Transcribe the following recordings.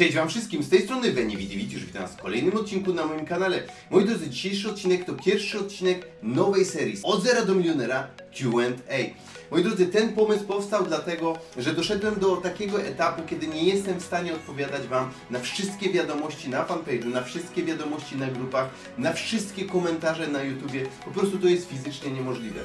Cześć wam wszystkim, z tej strony już witam was w kolejnym odcinku na moim kanale. Moi drodzy, dzisiejszy odcinek to pierwszy odcinek nowej serii Od zera do milionera Q&A. Moi drodzy, ten pomysł powstał dlatego, że doszedłem do takiego etapu, kiedy nie jestem w stanie odpowiadać wam na wszystkie wiadomości na fanpage'u, na wszystkie wiadomości na grupach, na wszystkie komentarze na YouTubie. Po prostu to jest fizycznie niemożliwe.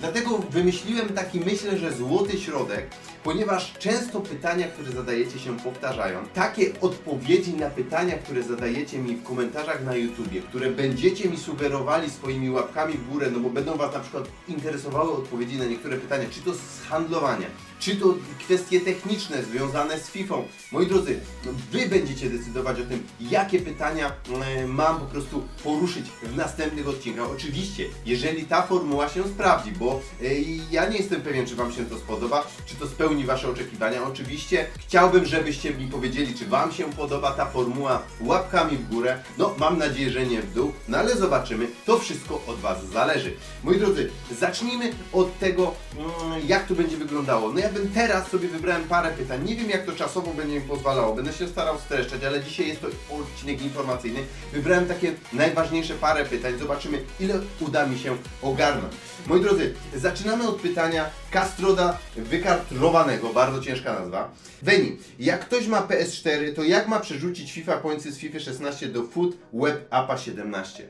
Dlatego wymyśliłem taki, myślę, że złoty środek, ponieważ często pytania, które zadajecie się powtarzają. Takie odpowiedzi na pytania, które zadajecie mi w komentarzach na YouTubie, które będziecie mi sugerowali swoimi łapkami w górę, no bo będą Was na przykład interesowały odpowiedzi na niektóre pytania, czy to z handlowania, czy to kwestie techniczne związane z FIFA. Moi drodzy, no Wy będziecie decydować o tym, jakie pytania e, mam po prostu poruszyć w następnych odcinkach. Oczywiście, jeżeli ta formuła się sprawdzi, bo e, ja nie jestem pewien, czy Wam się to spodoba, czy to spełni Wasze oczekiwania. Oczywiście chciałbym, żebyście mi powiedzieli, czy Wam się podoba ta formuła łapkami w górę. No, mam nadzieję, że nie w dół, no ale zobaczymy. To wszystko od Was zależy. Moi drodzy, zacznijmy od tego, mm, jak to będzie wyglądało. No ja teraz sobie wybrałem parę pytań. Nie wiem, jak to czasowo będzie mi pozwalało. Będę się starał streszczać, ale dzisiaj jest to odcinek informacyjny. Wybrałem takie najważniejsze parę pytań. Zobaczymy, ile uda mi się ogarnąć. Moi drodzy, zaczynamy od pytania Castroda wykartrowanego, bardzo ciężka nazwa. Veni, jak ktoś ma PS4, to jak ma przerzucić FIFA Pointsy z FIFA 16 do Foot Web Appa 17?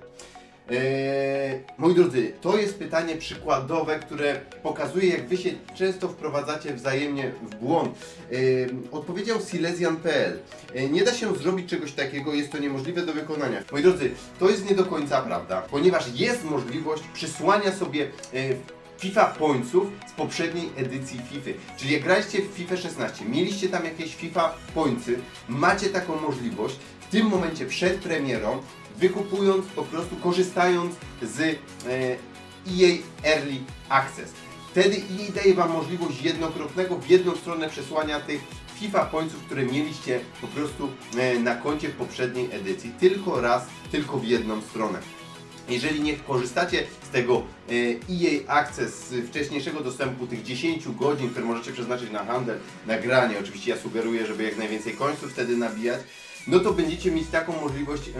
Eee, moi drodzy, to jest pytanie przykładowe, które pokazuje, jak wy się często wprowadzacie wzajemnie w błąd. Eee, odpowiedział Silesian.pl. Eee, nie da się zrobić czegoś takiego, jest to niemożliwe do wykonania. Moi drodzy, to jest nie do końca prawda, ponieważ jest możliwość przysłania sobie eee, FIFA Pointsów z poprzedniej edycji FIFA. Czyli jak graliście w FIFA 16, mieliście tam jakieś FIFA Pointsy, macie taką możliwość w tym momencie przed premierą, wykupując, po prostu korzystając z e, EA Early Access. Wtedy EA daje Wam możliwość jednokrotnego w jedną stronę przesłania tych FIFA Pointsów, które mieliście po prostu e, na koncie w poprzedniej edycji. Tylko raz, tylko w jedną stronę. Jeżeli nie korzystacie z tego e, EA Access, z wcześniejszego dostępu, tych 10 godzin, które możecie przeznaczyć na handel, na granie, oczywiście ja sugeruję, żeby jak najwięcej końców wtedy nabijać, no to będziecie mieć taką możliwość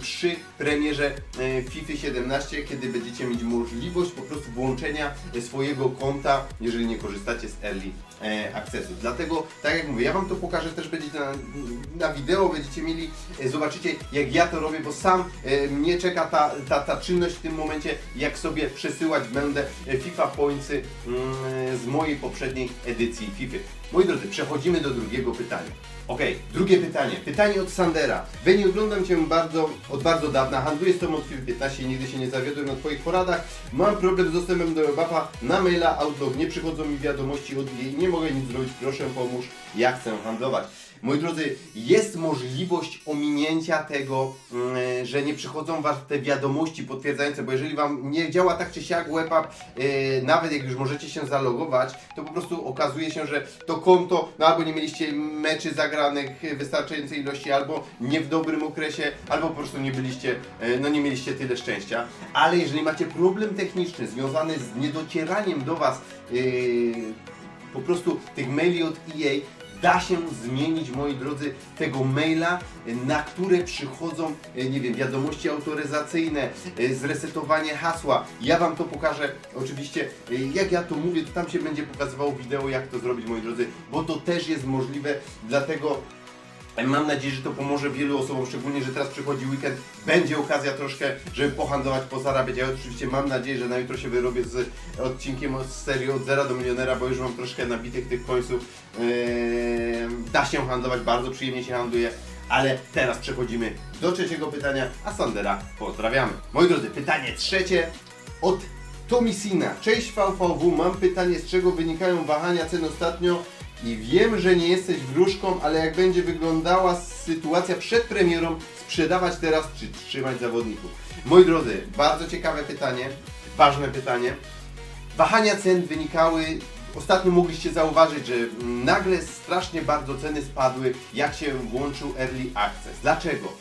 przy premierze e, FIFA 17, kiedy będziecie mieć możliwość po prostu włączenia swojego konta, jeżeli nie korzystacie z Early e, Accessu. Dlatego, tak jak mówię, ja Wam to pokażę, też będziecie na, na wideo, będziecie mieli, e, zobaczycie jak ja to robię, bo sam e, mnie czeka ta, ta, ta czynność w tym momencie, jak sobie przesyłać będę FIFA Pointsy mm, z mojej poprzedniej edycji FIFA. Moi drodzy, przechodzimy do drugiego pytania. Okej, drugie pytanie. Pytanie od Sandera. Wy nie oglądam Cię bardzo, od bardzo dawna. Handluję z Tobą od FIFA 15 i nigdy się nie zawiodłem na Twoich poradach. Mam problem z dostępem do webapa na maila Outlook. Nie przychodzą mi wiadomości od niej. Nie mogę nic zrobić. Proszę pomóż. Ja chcę handlować. Moi drodzy, jest możliwość ominięcia tego, mm, że nie przychodzą Was te wiadomości potwierdzające, bo jeżeli Wam nie działa tak czy siak WebApp, yy, nawet jak już możecie się zalogować, to po prostu okazuje się, że to konto, no albo nie mieliście meczy zagranych wystarczającej ilości, albo nie w dobrym okresie, albo po prostu nie byliście, yy, no nie mieliście tyle szczęścia. Ale jeżeli macie problem techniczny związany z niedocieraniem do Was yy, po prostu tych maili od EA, da się zmienić, moi drodzy, tego maila, na które przychodzą, e, nie wiem, wiadomości autoryzacyjne, e, zresetowanie hasła. Ja Wam to pokażę, oczywiście, e, jak ja to mówię, to tam się będzie pokazywało wideo, jak to zrobić, moi drodzy, bo to też jest możliwe, dlatego Mam nadzieję, że to pomoże wielu osobom, szczególnie, że teraz przychodzi weekend, będzie okazja troszkę, żeby pohandlować, pozarabiać. Ja oczywiście mam nadzieję, że na jutro się wyrobię z odcinkiem z serii od zera do milionera, bo już mam troszkę nabitych tych końców. Eee, da się handlować, bardzo przyjemnie się handluje. Ale teraz przechodzimy do trzeciego pytania, a Sandera pozdrawiamy. Moi drodzy, pytanie trzecie od Tomisina. Cześć VVW, mam pytanie, z czego wynikają wahania cen ostatnio i wiem, że nie jesteś wróżką, ale jak będzie wyglądała sytuacja przed premierą, sprzedawać teraz czy trzymać zawodników? Moi drodzy, bardzo ciekawe pytanie, ważne pytanie. Wahania cen wynikały, ostatnio mogliście zauważyć, że nagle strasznie bardzo ceny spadły, jak się włączył Early Access. Dlaczego?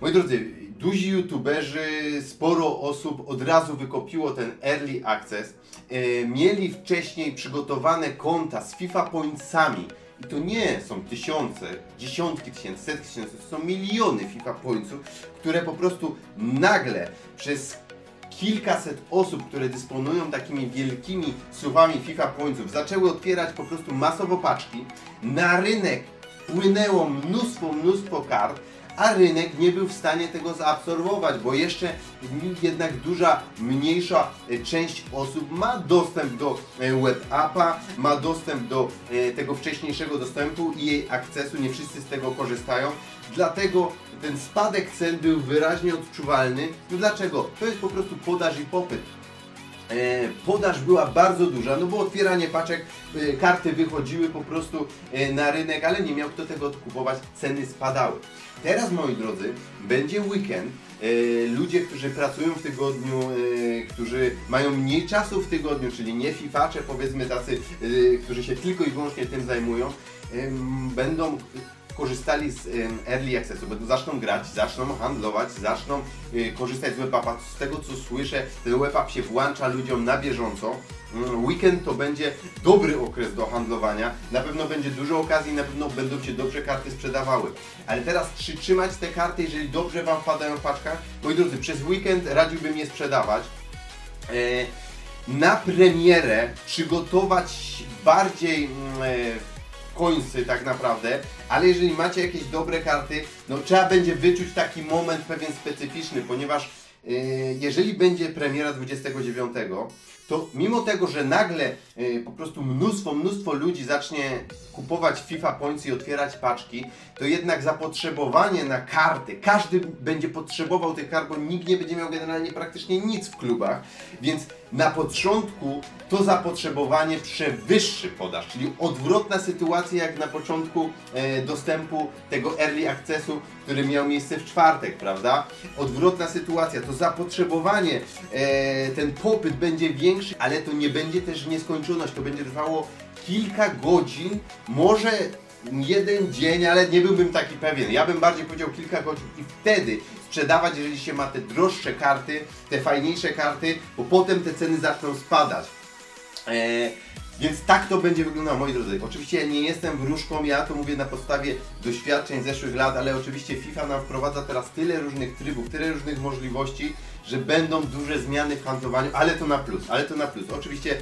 Moi drodzy, duzi youtuberzy, sporo osób od razu wykopiło ten Early Access. E, mieli wcześniej przygotowane konta z FIFA Pointsami I to nie są tysiące, dziesiątki tysięcy, setki tysięcy, to są miliony FIFA Pointsów, które po prostu nagle przez kilkaset osób, które dysponują takimi wielkimi suwami FIFA Pointsów, zaczęły otwierać po prostu masowo paczki. Na rynek płynęło mnóstwo, mnóstwo kart, a rynek nie był w stanie tego zaabsorbować, bo jeszcze jednak duża, mniejsza e, część osób ma dostęp do e, web-appa, ma dostęp do e, tego wcześniejszego dostępu i jej akcesu, nie wszyscy z tego korzystają. Dlatego ten spadek cen był wyraźnie odczuwalny. No dlaczego? To jest po prostu podaż i popyt. E, Podaż była bardzo duża, no bo otwieranie paczek, e, karty wychodziły po prostu e, na rynek, ale nie miał kto tego odkupować, ceny spadały. Teraz, moi drodzy, będzie weekend. Ludzie, którzy pracują w tygodniu, którzy mają mniej czasu w tygodniu, czyli nie fifacze, powiedzmy tacy, którzy się tylko i wyłącznie tym zajmują, będą korzystali z Early Accessu, będą zaczną grać, zaczną handlować, zaczną y, korzystać z webappa. Z tego co słyszę, ten webapp się włącza ludziom na bieżąco. Mm, Weekend to będzie dobry okres do handlowania. Na pewno będzie dużo okazji, na pewno będą się dobrze karty sprzedawały. Ale teraz czy trzymać te karty, jeżeli dobrze Wam wpadają w paczkach? Moi drodzy, przez weekend radziłbym je sprzedawać. E, na premierę przygotować bardziej mm, e, końcy tak naprawdę, ale jeżeli macie jakieś dobre karty, no trzeba będzie wyczuć taki moment pewien specyficzny, ponieważ yy, jeżeli będzie premiera 29, to mimo tego, że nagle yy, po prostu mnóstwo, mnóstwo ludzi zacznie kupować FIFA Points i otwierać paczki, to jednak zapotrzebowanie na karty, każdy będzie potrzebował tych kart, bo nikt nie będzie miał generalnie praktycznie nic w klubach, więc na początku to zapotrzebowanie przewyższy podaż, czyli odwrotna sytuacja jak na początku e, dostępu tego early accessu, który miał miejsce w czwartek, prawda? Odwrotna sytuacja, to zapotrzebowanie, e, ten popyt będzie większy, ale to nie będzie też nieskończoność, to będzie trwało kilka godzin, może jeden dzień, ale nie byłbym taki pewien. Ja bym bardziej powiedział kilka godzin i wtedy sprzedawać, jeżeli się ma te droższe karty, te fajniejsze karty, bo potem te ceny zaczną spadać. E, więc tak to będzie wyglądało, moi drodzy. Oczywiście ja nie jestem wróżką, ja to mówię na podstawie doświadczeń zeszłych lat, ale oczywiście FIFA nam wprowadza teraz tyle różnych trybów, tyle różnych możliwości, że będą duże zmiany w handlowaniu, ale to na plus, ale to na plus. Oczywiście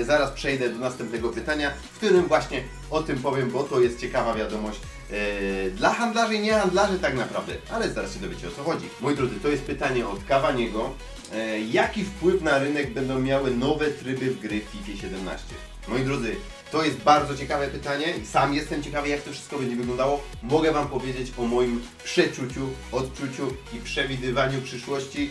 e, zaraz przejdę do następnego pytania, w którym właśnie o tym powiem, bo to jest ciekawa wiadomość e, dla handlarzy i nie handlarzy tak naprawdę, ale zaraz się dowiecie o co chodzi. Moi drodzy, to jest pytanie od Kawaniego. E, jaki wpływ na rynek będą miały nowe tryby w gry w FIFA 17? Moi drodzy, to jest bardzo ciekawe pytanie sam jestem ciekawy jak to wszystko będzie wyglądało. Mogę Wam powiedzieć o moim przeczuciu, odczuciu i przewidywaniu przyszłości.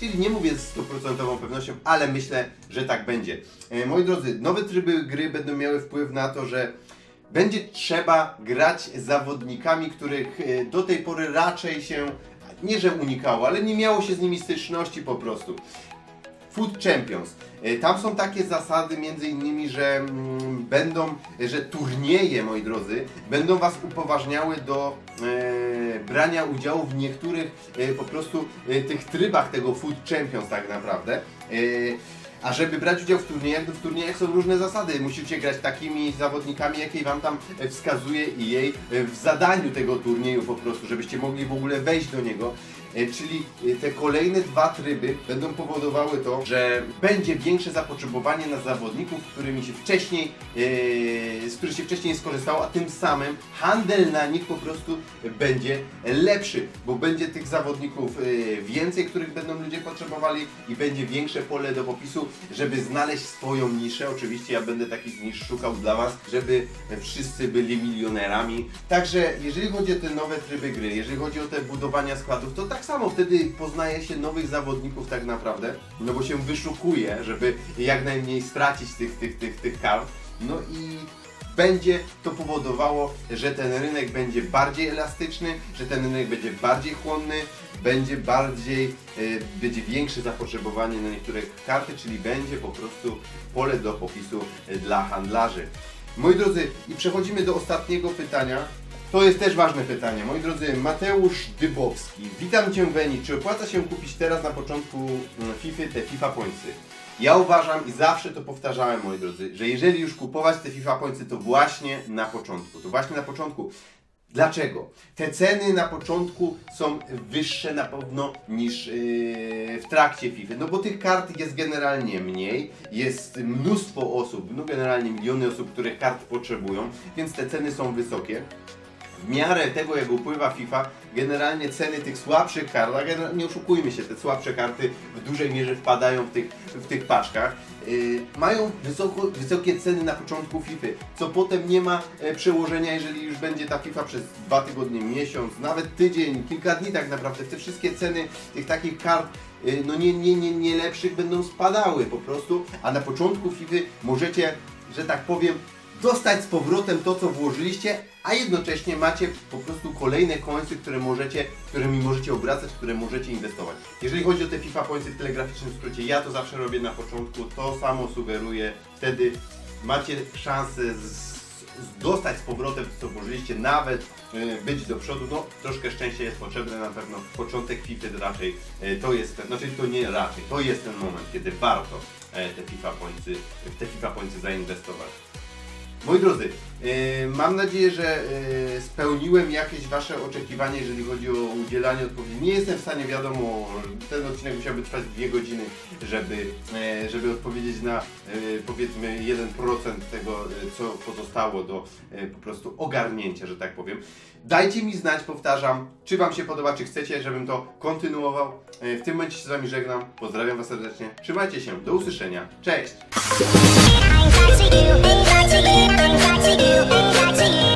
Czyli nie mówię z stuprocentową pewnością, ale myślę, że tak będzie. E, moi drodzy, nowe tryby gry będą miały wpływ na to, że będzie trzeba grać zawodnikami, których e, do tej pory raczej się nie że unikało, ale nie miało się z nimi styczności po prostu. Food Champions. E, Tam są takie zasady między innymi, że mm, będą, że turnieje, moi drodzy, będą Was upoważniały do e, brania udziału w niektórych e, po prostu e, tych trybach tego Food Champions tak naprawdę. E, a żeby brać udział w turniejach, to w turniejach są różne zasady. Musicie grać takimi zawodnikami, jakie wam tam e, wskazuje EA e, w zadaniu tego turnieju po prostu, żebyście mogli w ogóle wejść do niego. E, Czyli e, te kolejne dwa tryby będą powodowały to, że będzie większe zapotrzebowanie na zawodników, którymi się wcześniej, e, z których się wcześniej skorzystało, a tym samym handel na nich po prostu będzie lepszy, bo będzie tych zawodników więcej, których będą ludzie potrzebowali i będzie większe pole do popisu, żeby znaleźć swoją niszę. Oczywiście ja będę takich nisz szukał dla Was, żeby wszyscy byli milionerami. Także jeżeli chodzi o te nowe tryby gry, jeżeli chodzi o te budowania składów, to tak samo wtedy poznaje się nowych zawodników tak naprawdę, no bo się wyszukuje, żeby jak najmniej stracić tych, tych, tych, tych kart. No i będzie to powodowało, że ten rynek będzie bardziej elastyczny, że ten rynek będzie bardziej chłonny, będzie bardziej, e, będzie większe zapotrzebowanie na niektóre karty, czyli będzie po prostu pole do popisu e, dla handlarzy. Moi drodzy, i przechodzimy do ostatniego pytania. To jest też ważne pytanie. Moi drodzy, Mateusz Dybowski. Witam Cię Weni. Czy opłaca się kupić teraz na początku mm, FIFA te FIFA Pointsy? Ja uważam i zawsze to powtarzałem, moi drodzy, że jeżeli już kupować te FIFA Pointsy, to właśnie na początku. To właśnie na początku. Dlaczego? Te ceny na początku są wyższe na pewno niż yy, w trakcie FIFA. No bo tych kart jest generalnie mniej, jest mnóstwo osób, no generalnie miliony osób, które kart potrzebują, więc te ceny są wysokie w miarę tego, jak upływa FIFA, generalnie ceny tych słabszych kart, nie oszukujmy się, te słabsze karty w dużej mierze wpadają w tych, w tych paczkach, yy, mają wysoko, wysokie ceny na początku FIFA, co potem nie ma e, przełożenia, jeżeli już będzie ta FIFA przez dwa tygodnie, miesiąc, nawet tydzień, kilka dni tak naprawdę. Te wszystkie ceny tych takich kart yy, no nie, nie, nie, nie lepszych będą spadały po prostu, a na początku FIFA możecie, że tak powiem, dostać z powrotem to, co włożyliście, a jednocześnie macie po prostu kolejne końce, które możecie, którymi możecie obracać, które możecie inwestować. Jeżeli chodzi o te FIFA Pointsy w telegraficznym skrócie, ja to zawsze robię na początku, to samo sugeruję, wtedy macie szansę z, dostać z powrotem to, co włożyliście, nawet y, być do przodu, no troszkę szczęścia jest potrzebne na pewno, początek FIFA raczej y, to jest znaczy to nie raczej, to jest ten moment, kiedy warto e, te FIFA Pointsy, w te FIFA Pointsy zainwestować. Moi drodzy, yy, mam nadzieję, że yy, spełniłem jakieś Wasze oczekiwania, jeżeli chodzi o udzielanie odpowiedzi. Nie jestem w stanie, wiadomo, ten odcinek musiałby trwać dwie godziny, żeby, yy, żeby odpowiedzieć na powiedzmy 1% tego, co pozostało do po prostu ogarnięcia, że tak powiem. Dajcie mi znać, powtarzam, czy Wam się podoba, czy chcecie, żebym to kontynuował. W tym momencie się z Wami żegnam. Pozdrawiam Was serdecznie. Trzymajcie się. Do usłyszenia. Cześć! back to you, and back to you, back to you, back to you.